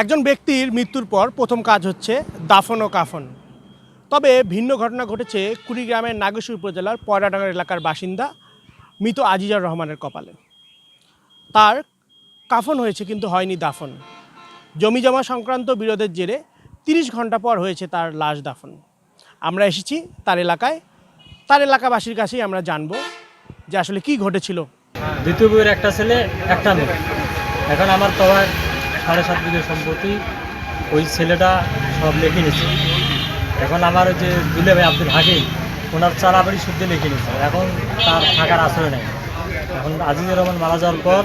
একজন ব্যক্তির মৃত্যুর পর প্রথম কাজ হচ্ছে দাফন ও কাফন। তবে ভিন্ন ঘটনা ঘটেছে কুড়িগ্রামের নাগেশ্বর উপজেলার পয়রাডাঙ্গার এলাকার বাসিন্দা মৃত আজিজার রহমানের কপালে। তার কাফন হয়েছে কিন্তু হয়নি দাফন। জমি জমা সংক্রান্ত বিরোধের জেরে তিরিশ ঘণ্টা পর হয়েছে তার লাশ দাফন। আমরা এসেছি তার এলাকায়। তার এলাকাবাসীর কাছেই আমরা জানব যে আসলে কি ঘটেছিল। দ্বিতীয় বইয়ের একটা ছেলে, একটা মেয়ে। এখন আমার তোমার সাড়ে সাত বিঘে সম্পত্তি ওই ছেলেটা সব লিখে নিছে এখন আমার যে দুলে ভাই আব্দুল হাকিম, ওনার চারা বাড়ি শুদ্ধ লিখে নিছে এখন তার থাকার আশ্রয় নেই। এখন আজিজুর রহমান মারা যাওয়ার পর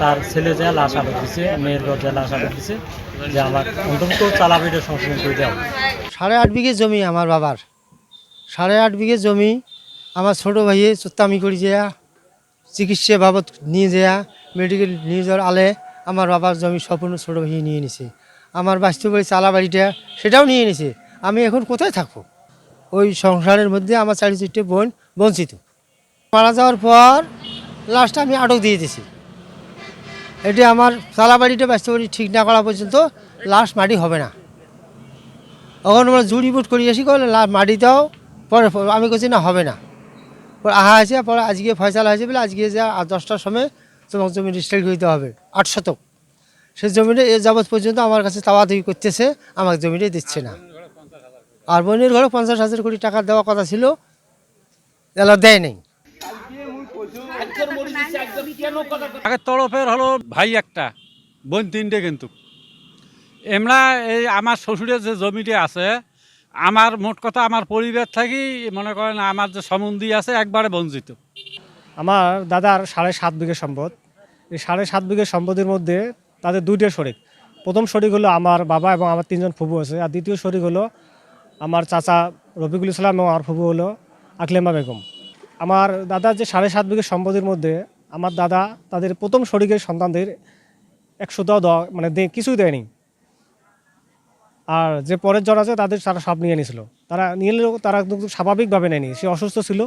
তার ছেলে যা লাশ আটক দিছে মেয়ের ঘর যা লাশ আটক দিছে যে আমার অন্তত চালা চালাবাড়িটা সংশোধন করে দেওয়া সাড়ে আট বিঘে জমি আমার বাবার। সাড়ে আট বিঘে জমি আমার ছোটো ভাইয়ে চুত্তামি করে যেয়া, চিকিৎসা বাবদ নিয়ে যায়া মেডিকেল নিয়ে যাওয়ার আলে আমার বাবার জমি সম্পূর্ণ ছোটো ভাই নিয়ে নিছে। আমার বাস্তু বাড়ি চালা বাড়িটা সেটাও নিয়ে নিছে। আমি এখন কোথায় থাকব? ওই সংসারের মধ্যে আমার চারি চারটে বোন, বঞ্চিত। মারা যাওয়ার পর লাস্টটা আমি আটক দিয়ে দিয়েছি এটি আমার চালা বাড়িটা বাস্তু বাড়ি ঠিক না করা পর্যন্ত লাস্ট মাটি হবে না। তখন আমরা জুড়ি বুট করি আসি করলে মাটি দাও, পরে আমি বলছি না, হবে না। পরে আহা আছে পরে আজকে ফয়সালা হয়েছে বলে আজকে যা দশটার সময় তোমার জমি রেজিস্ট্রি করতে হবে আট শতক। সেই জমিটা এ যাবৎ পর্যন্ত আমার কাছে তাওয়াতুই করতেছে আমার জমিটাই দিচ্ছে না। আর বোনের ঘরে পঞ্চাশ হাজার কোটি টাকা দেওয়া কথা ছিল এলা দেয় নেই। আগের তরফের হলো ভাই একটা বোন তিনটে কিন্তু। এমরা এই আমার শ্বশুরের যে জমিটি আছে আমার মোট কথা আমার পরিবার থাকি মনে করেন আমার যে সম্বন্ধী আছে একবারে বঞ্চিত। আমার দাদার সাড়ে সাত বিঘে সম্পদ। এই সাড়ে সাত বিঘে সম্পদের মধ্যে তাদের দুইটা শরিক। প্রথম শরিক হলো আমার বাবা এবং আমার তিনজন ফুবু আছে। আর দ্বিতীয় শরিক হলো আমার চাচা রফিকুল ইসলাম এবং আমার ফুবু হলো আকলেমা বেগম। আমার দাদার যে সাড়ে সাত বিঘে সম্পদের মধ্যে আমার দাদা তাদের প্রথম শরিকের সন্তানদের একশো দেওয়া দেওয়া মানে কিছুই দেয়নি। আর যে পরের জ্বর আছে তাদের তারা সব নিয়ে নিয়েছিল। তারা নিয়ে তারা কিন্তু স্বাভাবিকভাবে নেয়নি। সে অসুস্থ ছিল,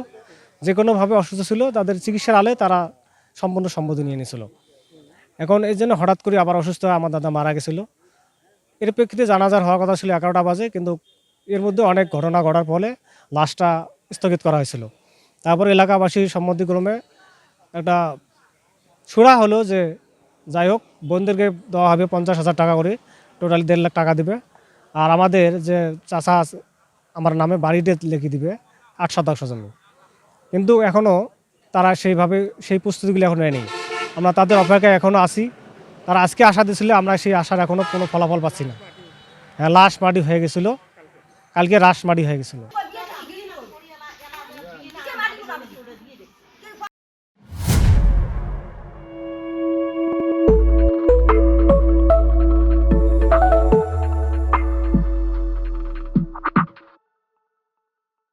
যে কোনোভাবে অসুস্থ ছিল, তাদের চিকিৎসার আলে তারা সম্পূর্ণ সম্পত্তি নিয়ে নিয়েছিল এখন এই জন্য হঠাৎ করে আবার অসুস্থ হয়ে আমার দাদা মারা গেছিল। এর প্রেক্ষিতে জানাজার হওয়ার কথা ছিল এগারোটা বাজে, কিন্তু এর মধ্যে অনেক ঘটনা ঘটার ফলে লাশটা স্থগিত করা হয়েছিল। তারপর এলাকাবাসীর সম্মতিক্রমে একটা সুরা হলো যে, যাই হোক, বোনদেরকে দেওয়া হবে পঞ্চাশ হাজার টাকা করে, টোটালি দেড় লাখ টাকা দিবে। আর আমাদের যে চাষা আমার নামে বাড়িতে লিখে দিবে আট শতাংশ জমি। কিন্তু এখনও তারা সেইভাবে সেই প্রস্তুতিগুলো এখন নেয়নি। আমরা তাদের অপেক্ষায় এখনও আসি তারা আজকে আশা দিয়েছিল, আমরা সেই আশার এখনও কোনো ফলাফল পাচ্ছি না। হ্যাঁ লাশ মাটি হয়ে গেছিল। কালকে রাশ মাটি হয়ে গেছিল।